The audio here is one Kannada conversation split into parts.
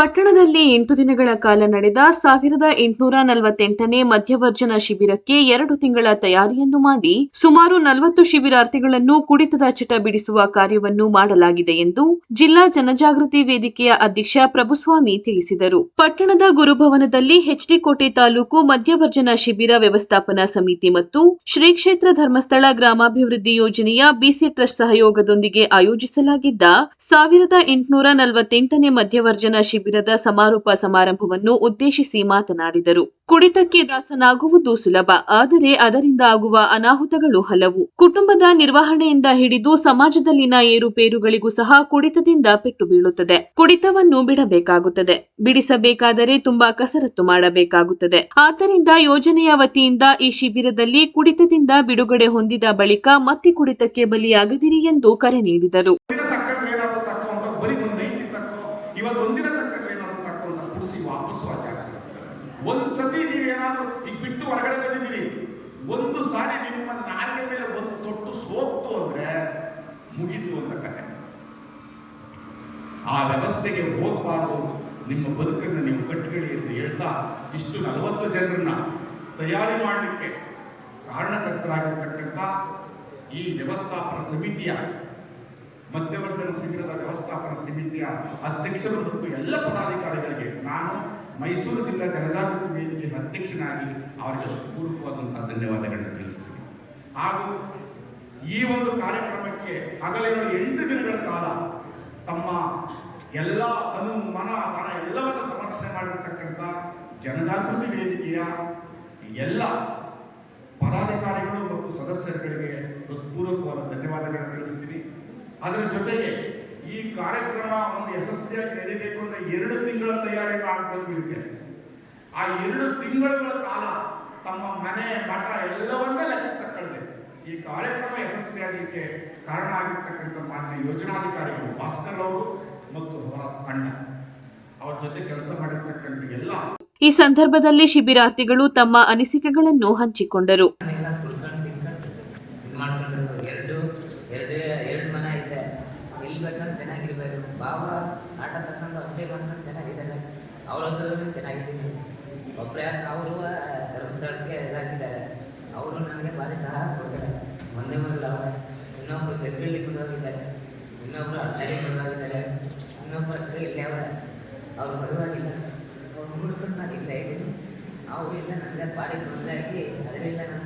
ಪಟ್ಟಣದಲ್ಲಿ ಎಂಟು ದಿನಗಳ ಕಾಲ ನಡೆದ ಸಾವಿರದ ಎಂಟುನೂರ ನಲವತ್ತೆಂಟನೇ ಮಧ್ಯವರ್ಜನ ಶಿಬಿರಕ್ಕೆ ಎರಡು ತಿಂಗಳ ತಯಾರಿಯನ್ನು ಮಾಡಿ ಸುಮಾರು ನಲವತ್ತು ಶಿಬಿರಾರ್ಥಿಗಳನ್ನು ಕುಡಿತದ ಚಟ ಬಿಡಿಸುವ ಕಾರ್ಯವನ್ನು ಮಾಡಲಾಗಿದೆ ಎಂದು ಜಿಲ್ಲಾ ಜನಜಾಗೃತಿ ವೇದಿಕೆಯ ಅಧ್ಯಕ್ಷ ಪ್ರಭುಸ್ವಾಮಿ ತಿಳಿಸಿದರು. ಪಟ್ಟಣದ ಗುರುಭವನದಲ್ಲಿ ಹೆಚ್ಡಿಕೋಟೆ ಕೋಟೆ ತಾಲೂಕು ಮಧ್ಯವರ್ಜನ ಶಿಬಿರ ವ್ಯವಸ್ಥಾಪನಾ ಸಮಿತಿ ಮತ್ತು ಶ್ರೀ ಕ್ಷೇತ್ರ ಧರ್ಮಸ್ಥಳ ಗ್ರಾಮಾಭಿವೃದ್ಧಿ ಯೋಜನೆಯ ಬಿಸಿ ಟ್ರಸ್ಟ್ ಸಹಯೋಗದೊಂದಿಗೆ ಆಯೋಜಿಸಲಾಗಿದ್ದ ಸಾವಿರದ ಎಂಟುನೂರ ನಲವತ್ತೆಂಟನೇ ಮಧ್ಯವರ್ಜನ ಶಿಬಿರದ ಸಮಾರೋಪ ಸಮಾರಂಭವನ್ನು ಉದ್ದೇಶಿಸಿ ಮಾತನಾಡಿದರು. ಕುಡಿತಕ್ಕೆ ದಾಸನಾಗುವುದು ಸುಲಭ, ಆದರೆ ಅದರಿಂದ ಆಗುವ ಅನಾಹುತಗಳು ಹಲವು. ಕುಟುಂಬದ ನಿರ್ವಹಣೆಯಿಂದ ಹಿಡಿದು ಸಮಾಜದಲ್ಲಿನ ಏರುಪೇರುಗಳಿಗೂ ಸಹ ಕುಡಿತದಿಂದ ಪೆಟ್ಟು ಬೀಳುತ್ತದೆ. ಕುಡಿತವನ್ನು ಬಿಡಬೇಕಾಗುತ್ತದೆ. ಬಿಡಿಸಬೇಕಾದರೆ ತುಂಬಾ ಕಸರತ್ತು ಮಾಡಬೇಕಾಗುತ್ತದೆ. ಆದ್ದರಿಂದ ಯೋಜನೆಯ ವತಿಯಿಂದ ಈ ಶಿಬಿರದಲ್ಲಿ ಕುಡಿತದಿಂದ ಬಿಡುಗಡೆ ಹೊಂದಿದ ಬಳಿಕ ಮತ್ತೆ ಕುಡಿತಕ್ಕೆ ಬಲಿಯಾಗದಿರಿ ಎಂದು ಕರೆ ನೀಡಿದರು ಒಂದಿನ ತಕ್ಕಂಗೆ ಏನಾದ್ರು ತಕ್ಕೋ ಅಂತ ಬರೀ ಒಂದು ನೈಂಟಿ ತಕ್ಕೋ ಇವತ್ತು ಒಂದಿನ ತಕ್ಕ ಏನಾದ್ರು ತಕ್ಕೋ ಅಂತ ಕುಡಿಸಿ ವಾಪಸ್ ಆ ಜಾಗ ಒಂದು ಸತಿ ನೀವೇನಾದ್ರು ಈಗ ಬಿಟ್ಟು ಹೊರಗಡೆ ಬಂದಿದ್ದೀರಿ. ಒಂದು ಸಾರಿ ನಿಮ್ಮ ನಾಲ್ಗೆ ಮೇಲೆ ಒಂದು ತೊಟ್ಟು ಸೋಕ್ತು ಅಂದ್ರೆ ಮುಗೀತು ಅಂತ ಕತೆ. ಆ ವ್ಯವಸ್ಥೆಗೆ ಹೋಗಬಾರ್ದು. ನಿಮ್ಮ ಬದುಕನ್ನು ನೀವು ಕಟ್ಕೊಳ್ಳಿ ಅಂತ ಹೇಳ್ತಾ ಇಷ್ಟು ನಲವತ್ತು ಜನರನ್ನ ತಯಾರಿ ಮಾಡಲಿಕ್ಕೆ ಕಾರಣಕರ್ತರಾಗಿರ್ತಕ್ಕಂಥ ಈ ವ್ಯವಸ್ಥಾಪನ ಸಮಿತಿಯ ಮಧ್ಯವರ್ಜನ ಶಿಬಿರದ ವ್ಯವಸ್ಥಾಪನ ಸಮಿತಿಯ ಅಧ್ಯಕ್ಷರು ಮತ್ತು ಎಲ್ಲ ಪದಾಧಿಕಾರಿಗಳಿಗೆ ನಾನು ಮೈಸೂರು ಜಿಲ್ಲಾ ಜನಜಾಗೃತಿ ವೇದಿಕೆ ಅಧ್ಯಕ್ಷನಾಗಿ ಅವರಿಗೆ ಪೂರ್ವಕವಾದಂತಹ ಧನ್ಯವಾದಗಳನ್ನು ತಿಳಿಸ್ತೇನೆ ಹಾಗೂ ಈ ಒಂದು ಕಾರ್ಯಕ್ರಮಕ್ಕೆ ಹಗಲಿನ ಎಂಟು ದಿನಗಳ ಕಾಲ ತಮ್ಮ ಎಲ್ಲ ತನು ಮನ ಮನ ಎಲ್ಲವನ್ನು ಸಮರ್ಥನೆ ಮಾಡಿರ್ತಕ್ಕಂಥ ಜನಜಾಗೃತಿ ವೇದಿಕೆಯ ಎಲ್ಲ ಪದಾಧಿಕಾರಿಗಳು ಮತ್ತು ಸದಸ್ಯರುಗಳಿಗೆ ಹೃತ್ಪೂರ್ವಕವಾದ ಧನ್ಯವಾದಗಳನ್ನು ತಿಳಿಸ್ತೀನಿ ಅದರ ಜೊತೆಗೆ ಈ ಕಾರ್ಯಕ್ರಮ ಒಂದು ಯಶಸ್ವಿಯಾಗಿ ನಡೀಬೇಕು ಅಂದ್ರೆ ಎರಡು ತಿಂಗಳ ತಯಾರಿ ಮಾಡಬೇಕು ಇದಕ್ಕೆ ಆ ಎರಡು ತಿಂಗಳುಗಳ ಕಾಲ ತಮ್ಮ ಮನೆ, ಮಠ ಎಲ್ಲವನ್ನ ಲೆಕ್ಕ ತಕ್ಕಳಿದೆ ಈ ಕಾರ್ಯಕ್ರಮ ಯಶಸ್ವಿಯಾಗಲಿಕ್ಕೆ ಕಾರಣ ಆಗಿರ್ತಕ್ಕಂಥ ಮಾನ್ಯ ಯೋಜನಾಧಿಕಾರಿಗಳು ಭಾಸ್ಕರ್ ಅವರು ಮತ್ತು ಅವರ ತಂಡ. ಅವರ ಜೊತೆ ಕೆಲಸ ಮಾಡಿರ್ತಕ್ಕಂಥ ಎಲ್ಲ ಈ ಸಂದರ್ಭದಲ್ಲಿ ಶಿಬಿರಾರ್ಥಿಗಳು ತಮ್ಮ ಅನಿಸಿಕೆಗಳನ್ನು ಹಂಚಿಕೊಂಡರು ಎಲ್ಲ ಕುಡ್ಕೊಂಡು ತಿನ್ಕೊಂಡು ಇದು ಮಾಡ್ಕೊಂಡು ಎರಡು ಎರಡು ಎರಡು ಮನ ಐತೆ ಬೇಕಂದ್ರೆ ಚೆನ್ನಾಗಿರ್ಬೇಕು. ಬಾವ ಆಟ ತಗೊಂಡು ಅಂಗಡಿ ಮಾಡ್ಕೊಂಡು ಚೆನ್ನಾಗಿದ್ದಾರೆ ಅವ್ರ ಹತ್ರನೂ ಚೆನ್ನಾಗಿದ್ದೀನಿ. ಯಾಕೆ ಅವರು ಧರ್ಮಸ್ಥಳಕ್ಕೆ ಇದಾಗಿದ್ದಾರೆ. ಅವರು ನನಗೆ ಭಾರಿ ಸಹಾಯ ಕೊಡ್ತಾರೆ. ಒಂದೇ ಅವರ. ಇನ್ನೊಬ್ಬರು ದೆರ್ಗಳ್ಳಿ ಕೊಡೋಗಿದ್ದಾರೆ. ಇನ್ನೊಬ್ಬರು ಅಡ್ಡಾರಿ ಕೊಡೋಗಿದ್ದಾರೆ. ಇನ್ನೊಬ್ಬರು ಇಲ್ಲೇ ಅವರ. ಅವ್ರು ಬರುವಾಗಿಲ್ಲ. ಅವ್ರು ನೋಡ್ಕೊಂಡು ನಾನು ಇಲ್ಲೇ ಇದ್ದೀನಿ. ಅವರಿಂದ ನನಗೆ ಭಾರಿ ತೊಂದರೆ ಆಗಿ, ಅದರಿಂದ ನಾನು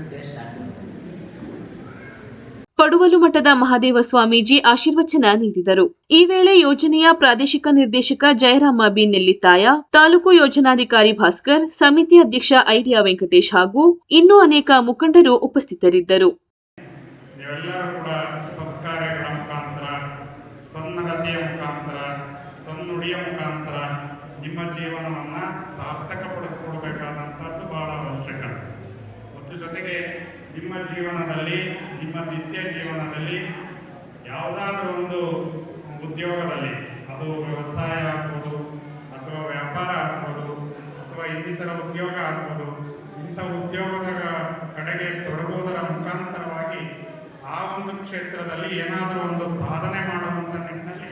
ಪಡುವಲು ಮಠದ ಮಹಾದೇವ ಸ್ವಾಮೀಜಿ ಆಶೀರ್ವಚನ ನೀಡಿದರು. ಈ ವೇಳೆ ಯೋಜನೆಯ ಪ್ರಾದೇಶಿಕ ನಿರ್ದೇಶಕ ಜಯರಾಮ ಬಿ ನೆಲ್ಲಿತ್ತಾಯ, ತಾಲೂಕು ಯೋಜನಾಧಿಕಾರಿ ಭಾಸ್ಕರ್, ಸಮಿತಿ ಅಧ್ಯಕ್ಷ ಐಡಿಯಾ ವೆಂಕಟೇಶ್ ಹಾಗೂ ಇನ್ನೂ ಅನೇಕ ಮುಖಂಡರು ಉಪಸ್ಥಿತರಿದ್ದರು. ನಿಮ್ಮ ಜೀವನವನ್ನು ಬಹಳ ಅವಶ್ಯಕ. ಜೊತೆಗೆ ನಿಮ್ಮ ಜೀವನದಲ್ಲಿ, ನಿಮ್ಮ ನಿತ್ಯ ಜೀವನದಲ್ಲಿ ಯಾವುದಾದ್ರೂ ಒಂದು ಉದ್ಯೋಗದಲ್ಲಿ, ಅದು ವ್ಯವಸಾಯ ಆಗ್ಬೋದು, ಅಥವಾ ವ್ಯಾಪಾರ ಆಗ್ಬೋದು, ಅಥವಾ ಇನ್ನಿತರ ಉದ್ಯೋಗ ಆಗ್ಬೋದು, ಇಂಥ ಉದ್ಯೋಗದ ಕಡೆಗೆ ತೊಡಗುವುದರ ಮುಖಾಂತರವಾಗಿ ಆ ಒಂದು ಕ್ಷೇತ್ರದಲ್ಲಿ ಏನಾದರೂ ಒಂದು ಸಾಧನೆ ಮಾಡುವಂಥ ನಿಟ್ಟಿನಲ್ಲಿ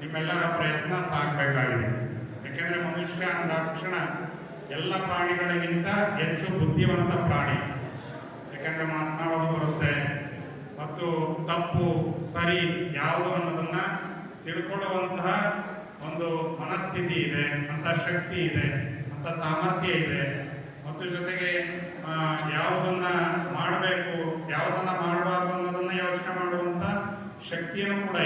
ನಿಮ್ಮೆಲ್ಲರ ಪ್ರಯತ್ನ ಸಾಗಬೇಕಾಗಿದೆ. ಯಾಕೆಂದರೆ ಮನುಷ್ಯ ಅಂದ ತಕ್ಷಣ ಎಲ್ಲ ಪ್ರಾಣಿಗಳಿಗಿಂತ ಹೆಚ್ಚು ಬುದ್ಧಿವಂತ ಪ್ರಾಣಿ. ಯಾಕೆಂದರೆ ಮಾತನಾಡೋದು ಬರುತ್ತೆ. ಮತ್ತು ತಪ್ಪು, ಸರಿ, ಯಾವುದು ಅನ್ನೋದನ್ನ ತಿಳ್ಕೊಳ್ಳುವಂತಹ ಒಂದು ಮನಸ್ಥಿತಿ ಇದೆ, ಅಂತ ಶಕ್ತಿ ಇದೆ, ಅಂತ ಸಾಮರ್ಥ್ಯ ಇದೆ. ಮತ್ತು ಜೊತೆಗೆ ಯಾವುದನ್ನ ಮಾಡಬೇಕು, ಯಾವುದನ್ನ ಮಾಡಬಾರ್ದು ಅನ್ನೋದನ್ನ ಯೋಚನೆ ಮಾಡುವಂತ ಶಕ್ತಿಯನ್ನು ಕೂಡ